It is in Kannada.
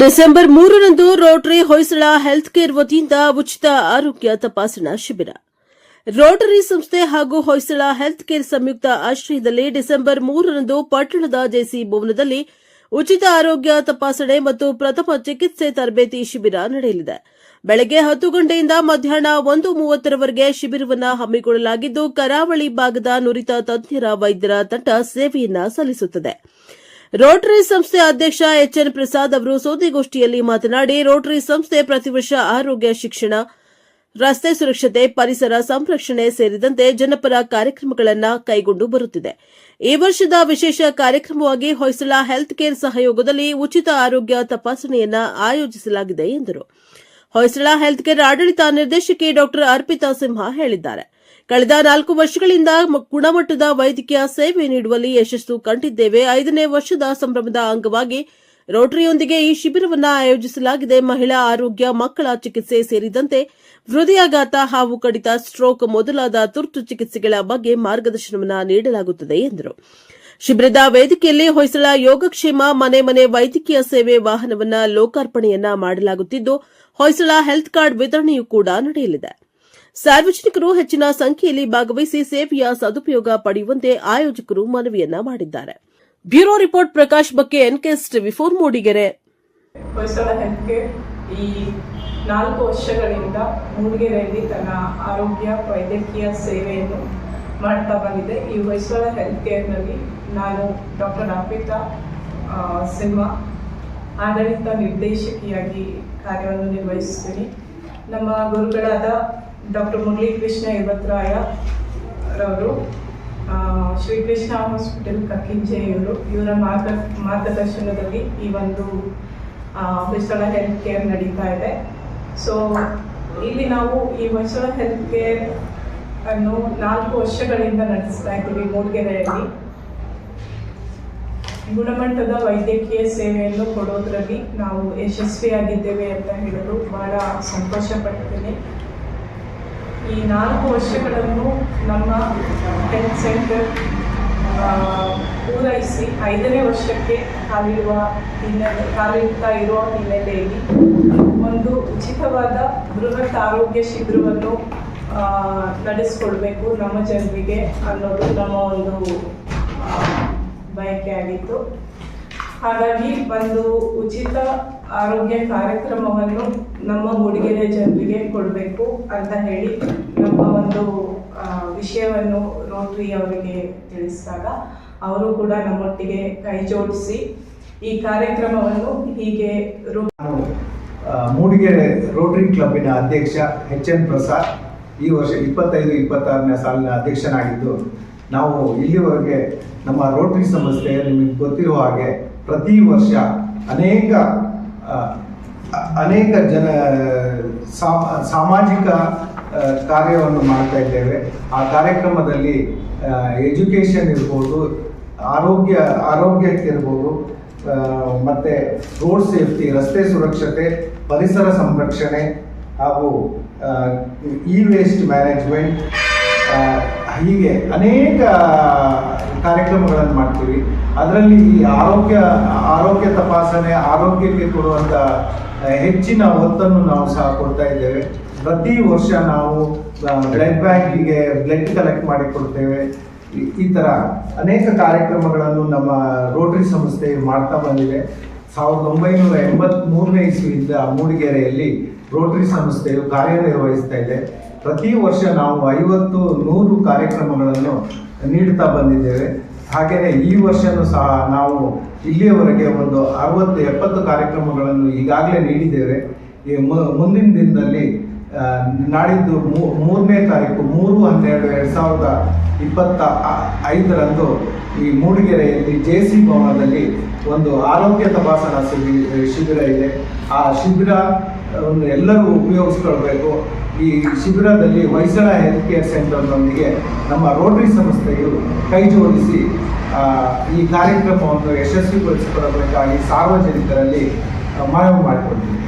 ಡಿಸೆಂಬರ್ ಮೂರರಂದು ರೋಟರಿ ಹೊಯ್ಸಳ ಹೆಲ್ತ್ ಕೇರ್ ವತಿಯಿಂದ ಉಚಿತ ಆರೋಗ್ಯ ತಪಾಸಣಾ ಶಿಬಿರ. ರೋಟರಿ ಸಂಸ್ಥೆ ಹಾಗೂ ಹೊಯ್ಸಳ ಹೆಲ್ತ್ ಕೇರ್ ಸಂಯುಕ್ತ ಆಶ್ರಯದಲ್ಲಿ ಡಿಸೆಂಬರ್ ಮೂರರಂದು ಪಟ್ಟಣದ ಜೆಸಿ ಭವನದಲ್ಲಿ ಉಚಿತ ಆರೋಗ್ಯ ತಪಾಸಣೆ ಮತ್ತು ಪ್ರಥಮ ಚಿಕಿತ್ಸೆ ತರಬೇತಿ ಶಿಬಿರ ನಡೆಯಲಿದೆ. ಬೆಳಗ್ಗೆ ಹತ್ತು ಗಂಟೆಯಿಂದ ಮಧ್ಯಾಹ್ನ ಒಂದು ಮೂವತ್ತರವರೆಗೆ ಶಿಬಿರವನ್ನು ಹಮ್ಮಿಕೊಳ್ಳಲಾಗಿದ್ದು, ಕರಾವಳಿ ಭಾಗದ ನುರಿತ ತಜ್ಞರ ವೈದ್ಯರ ತಂಡ ಸೇವೆಯನ್ನು ಸಲ್ಲಿಸುತ್ತದೆ. ರೋಟರಿ ಸಂಸ್ಥೆ ಅಧ್ಯಕ್ಷ ಎಚ್ಎನ್ ಪ್ರಸಾದ್ ಅವರು ಸುದ್ದಿಗೋಷ್ಠಿಯಲ್ಲಿ ಮಾತನಾಡಿ, ರೋಟರಿ ಸಂಸ್ಥೆ ಪ್ರತಿ ವರ್ಷ ಆರೋಗ್ಯ ಶಿಕ್ಷಣ, ರಸ್ತೆ ಸುರಕ್ಷತೆ, ಪರಿಸರ ಸಂರಕ್ಷಣೆ ಸೇರಿದಂತೆ ಜನಪರ ಕಾರ್ಯಕ್ರಮಗಳನ್ನು ಕೈಗೊಂಡು ಬರುತ್ತಿದೆ. ಈ ವರ್ಷದ ವಿಶೇಷ ಕಾರ್ಯಕ್ರಮವಾಗಿ ಹೊಯ್ಸಳ ಹೆಲ್ತ್ ಕೇರ್ ಸಹಯೋಗದಲ್ಲಿ ಉಚಿತ ಆರೋಗ್ಯ ತಪಾಸಣೆಯನ್ನು ಆಯೋಜಿಸಲಾಗಿದೆ ಎಂದರು. ಹೊಯ್ಸಳ ಹೆಲ್ತ್ ಕೇರ್ ಆಡಳಿತ ನಿರ್ದೇಶಕಿ ಡಾ ಅರ್ಪಿತಾ ಸಿಂಹ ಹೇಳಿದ್ದಾರೆ. ಕಳೆದ ನಾಲ್ಕು ವರ್ಷಗಳಿಂದ ಗುಣಮಟ್ಟದ ವೈದ್ಯಕೀಯ ಸೇವೆ ನೀಡುವಲ್ಲಿ ಯಶಸ್ಸು ಕಂಡಿದ್ದೇವೆ. ಐದನೇ ವರ್ಷದ ಸಂಭ್ರಮದ ಅಂಗವಾಗಿ ರೋಟರಿಯೊಂದಿಗೆ ಈ ಶಿಬಿರವನ್ನು ಆಯೋಜಿಸಲಾಗಿದೆ. ಮಹಿಳಾ ಆರೋಗ್ಯ, ಮಕ್ಕಳ ಚಿಕಿತ್ಸೆ ಸೇರಿದಂತೆ ಹೃದಯಾಘಾತ, ಹಾವು ಕಡಿತ ಸ್ಟ್ರೋಕ್ ಮೊದಲಾದ ತುರ್ತು ಚಿಕಿತ್ಸೆಗಳ ಬಗ್ಗೆ ಮಾರ್ಗದರ್ಶನವನ್ನು ನೀಡಲಾಗುತ್ತದೆ ಎಂದರು. ಶಿಬಿರದ ವೇದಿಕೆಯಲ್ಲಿ ಹೊಯ್ಸಳ ಯೋಗಕ್ಷೇಮ, ಮನೆ ಮನೆ ವೈದ್ಯಕೀಯ ಸೇವೆ ವಾಹನವನ್ನ ಲೋಕಾರ್ಪಣೆಯನ್ನ ಮಾಡಲಾಗುತ್ತಿದ್ದು, ಹೊಯ್ಸಳ ಹೆಲ್ತ್ ಕಾರ್ಡ್ ವಿತರಣೆಯೂ ಕೂಡ ನಡೆಯಲಿದೆ. ಸಾರ್ವಜನಿಕರು ಹೆಚ್ಚಿನ ಸಂಖ್ಯೆಯಲ್ಲಿ ಭಾಗವಹಿಸಿ ಸೇವೆಯ ಸದುಪಯೋಗ ಪಡೆಯುವಂತೆ ಆಯೋಜಕರು ಮನವಿಯನ್ನ ಮಾಡಿದ್ದಾರೆ. Bureau report Prakash Bakke NKS TV four Mudigere. ಈ ನಾಲ್ಕು ವರ್ಷಗಳಿಂದ ಮೂಡಿಗೆರೆಯಲ್ಲಿ ತನ್ನ ಆರೋಗ್ಯ, ವೈದ್ಯಕೀಯ ಸೇವೆಯನ್ನು ಮಾಡ್ತಾ ಬಂದಿದೆ. ಈ ಹೊಯ್ಸಳ ಹೆಲ್ತ್ ಕೇರ್ನಲ್ಲಿ ನಾನು ಡಾಕ್ಟರ್ ಅರ್ಪಿತಾ ಸಿಂಹ ಆಡಳಿತ ನಿರ್ದೇಶಕಿಯಾಗಿ ಕಾರ್ಯವನ್ನು ನಿರ್ವಹಿಸ್ತೀನಿ ನಮ್ಮ ಗುರುಗಳಾದ ಡಾಕ್ಟರ್ ಮುರಳಿ ಕೃಷ್ಣ ಇವತ್ರಾಯ ರವರು ಶ್ರೀ ಶ್ರೀಕೃಷ್ಣ ಹಾಸ್ಪಿಟಲ್ ಕಕ್ಕಿಂಜೆಯವರು ಇವರ ಮಾರ್ಗ, ಮಾರ್ಗದರ್ಶನದಲ್ಲಿ ಈ ಒಂದು ಹೊಯ್ಸಳ ಹೆಲ್ತ್ ಕೇರ್ ನಡೀತಾ ಇದೆ. ಸೊ ಇಲ್ಲಿ ನಾವು ಈ ಹೊಯ್ಸಳ ಹೆಲ್ತ್ ಕೇರ್ ಅನ್ನು ನಾಲ್ಕು ವರ್ಷಗಳಿಂದ ನಡೆಸ್ತಾ ಇದ್ದೀವಿ ಮೂಡಿಗೆರೆಯಲ್ಲಿ ಗುಣಮಟ್ಟದ ವೈದ್ಯಕೀಯ ಸೇವೆಯನ್ನು ಕೊಡೋದ್ರಲ್ಲಿ ನಾವು ಯಶಸ್ವಿಯಾಗಿದ್ದೇವೆ ಅಂತ ಹೇಳಲು ಬಹಳ ಸಂತೋಷ ಪಡ್ತೀನಿ ಈ ನಾಲ್ಕು ವರ್ಷಗಳನ್ನು ನಮ್ಮ ಹೆಲ್ತ್ ಸೆಂಟರ್ ಪೂರೈಸಿ ಐದನೇ ವರ್ಷಕ್ಕೆ ಕಾಲಿರುವ ಹಿನ್ನೆಲೆ ಕಾಲಿಡ್ತಾ ಇರುವ ಹಿನ್ನೆಲೆಯಲ್ಲಿ ಒಂದು ಉಚಿತವಾದ ಬೃಹತ್ ಆರೋಗ್ಯ ಶಿಬಿರವನ್ನು ನಡೆಸ್ಕೊಡ್ಬೇಕು ನಮ್ಮ ಜನರಿಗೆ ಅನ್ನೋದು ನಮ್ಮ ಒಂದು ಆ, ಬಯಕೆ ಆಗಿತ್ತು. ಹಾಗಾಗಿ ಒಂದು ಉಚಿತ ಆರೋಗ್ಯ ಕಾರ್ಯಕ್ರಮವನ್ನು ನಮ್ಮ ಮೂಡಿಗೆರೆ ಜನರಿಗೆ ಕೊಡಬೇಕು ಅಂತ ಹೇಳಿ ನಮ್ಮ ಒಂದು ವಿಷಯವನ್ನು ರೋಟ್ರಿ ಅವರಿಗೆ ತಿಳಿಸಿದಾಗ ಅವರು ಕೂಡ ನಮ್ಮೊಟ್ಟಿಗೆ ಕೈ ಜೋಡಿಸಿ ಈ ಕಾರ್ಯಕ್ರಮವನ್ನು ಹೀಗೆ ಮೂಡಿಗೆರೆ ರೋಟರಿ ಕ್ಲಬ್ನ ಅಧ್ಯಕ್ಷ ಎಚ್ ಎನ್ ಪ್ರಸಾದ್ ಈ ವರ್ಷ ಇಪ್ಪತ್ತೈದು ಇಪ್ಪತ್ತಾರನೇ ಸಾಲಿನ ಅಧ್ಯಕ್ಷನಾಗಿದ್ದು ನಾವು ಇಲ್ಲಿವರೆಗೆ ನಮ್ಮ ರೋಟರಿ ಸಂಸ್ಥೆ ನಿಮಗೆ ಗೊತ್ತಿರುವ ಹಾಗೆ ಪ್ರತಿ ವರ್ಷ ಅನೇಕ ಅನೇಕ ಜನ ಸಾಮಾಜಿಕ ಕಾರ್ಯವನ್ನು ಮಾಡ್ತಾ ಇದ್ದೇವೆ. ಆ ಕಾರ್ಯಕ್ರಮದಲ್ಲಿ ಎಜುಕೇಷನ್ ಇರ್ಬೋದು, ಆರೋಗ್ಯ, ಆರೋಗ್ಯಕ್ಕೆ ಇರ್ಬೋದು ಮತ್ತೆ ರೋಡ್ ಸೇಫ್ಟಿ, ರಸ್ತೆ ಸುರಕ್ಷತೆ, ಪರಿಸರ ಸಂರಕ್ಷಣೆ ಹಾಗೂ ಇ ವೇಸ್ಟ್ ಮ್ಯಾನೇಜ್ಮೆಂಟ್ ಹೀಗೆ ಅನೇಕ ಕಾರ್ಯಕ್ರಮಗಳನ್ನು ಮಾಡ್ತೀವಿ. ಅದರಲ್ಲಿ ಈ ಆರೋಗ್ಯ ಆರೋಗ್ಯ ತಪಾಸಣೆ, ಆರೋಗ್ಯಕ್ಕೆ ಕೊಡುವಂಥ ಹೆಚ್ಚಿನ ಒತ್ತನ್ನು ನಾವು ಸಹ ಕೊಡ್ತಾ ಇದ್ದೇವೆ. ಪ್ರತಿ ವರ್ಷ ನಾವು ಬ್ಲಡ್ ಬ್ಯಾಂಕಿಗೆ ಬ್ಲಡ್ ಕಲೆಕ್ಟ್ ಮಾಡಿ ಕೊಡ್ತೇವೆ. ಈ- ಥರ ಅನೇಕ ಕಾರ್ಯಕ್ರಮಗಳನ್ನು ನಮ್ಮ ರೋಟರಿ ಸಂಸ್ಥೆ ಮಾಡ್ತಾ ಬಂದಿದೆ. ಸಾವಿರದ ಒಂಬೈನೂರ ಎಂಬತ್ಮೂರನೇ ಇಸ್ವಿಯಿಂದ ಮೂಡಿಗೆರೆಯಲ್ಲಿ ರೋಟರಿ ಸಂಸ್ಥೆಯು ಕಾರ್ಯನಿರ್ವಹಿಸ್ತಾ ಇದೆ. ಪ್ರತಿ ವರ್ಷ ನಾವು ಐವತ್ತು ನೂರು ಕಾರ್ಯಕ್ರಮಗಳನ್ನು ನೀಡುತ್ತಾ ಬಂದಿದ್ದೇವೆ. ಹಾಗೆಯೇ ಈ ವರ್ಷನೂ ಸಹ ನಾವು ಇಲ್ಲಿಯವರೆಗೆ ಒಂದು ಅರವತ್ತು, ಎಪ್ಪತ್ತು ಕಾರ್ಯಕ್ರಮಗಳನ್ನು ಈಗಾಗಲೇ ನೀಡಿದ್ದೇವೆ. ಈ ಮುಂದಿನ ದಿನದಲ್ಲಿ ನಾಡಿದ್ದು ಮೂರನೇ ತಾರೀಕು, ಮೂರು ಹನ್ನೆರಡು ಎರಡು ಸಾವಿರದ ಇಪ್ಪತ್ತ ಐದರಂದು ಈ ಮೂಡಿಗೆರೆಯಲ್ಲಿ ಜೆ ಸಿ ಭವನದಲ್ಲಿ ಒಂದು ಆರೋಗ್ಯ ತಪಾಸಣಾ ಶಿಬಿ- ಶಿಬಿರ ಇದೆ. ಆ ಶಿಬಿರ ಒಂದು ಎಲ್ಲರೂ ಉಪಯೋಗಿಸ್ಕೊಳ್ಬೇಕು. ಈ ಶಿಬಿರದಲ್ಲಿ ಹೊಯ್ಸಳ ಹೆಲ್ತ್ ಕೇರ್ ಸೆಂಟರ್ನೊಂದಿಗೆ ನಮ್ಮ ರೋಟರಿ ಸಂಸ್ಥೆಯು ಕೈ ಜೋಡಿಸಿ ಈ ಕಾರ್ಯಕ್ರಮವನ್ನು ಯಶಸ್ವಿಗೊಳಿಸಿಕೊಳ್ಳಬೇಕಾಗಿ ಸಾರ್ವಜನಿಕರಲ್ಲಿ ಮನವಿ ಮಾಡಿಕೊಳ್ತೀನಿ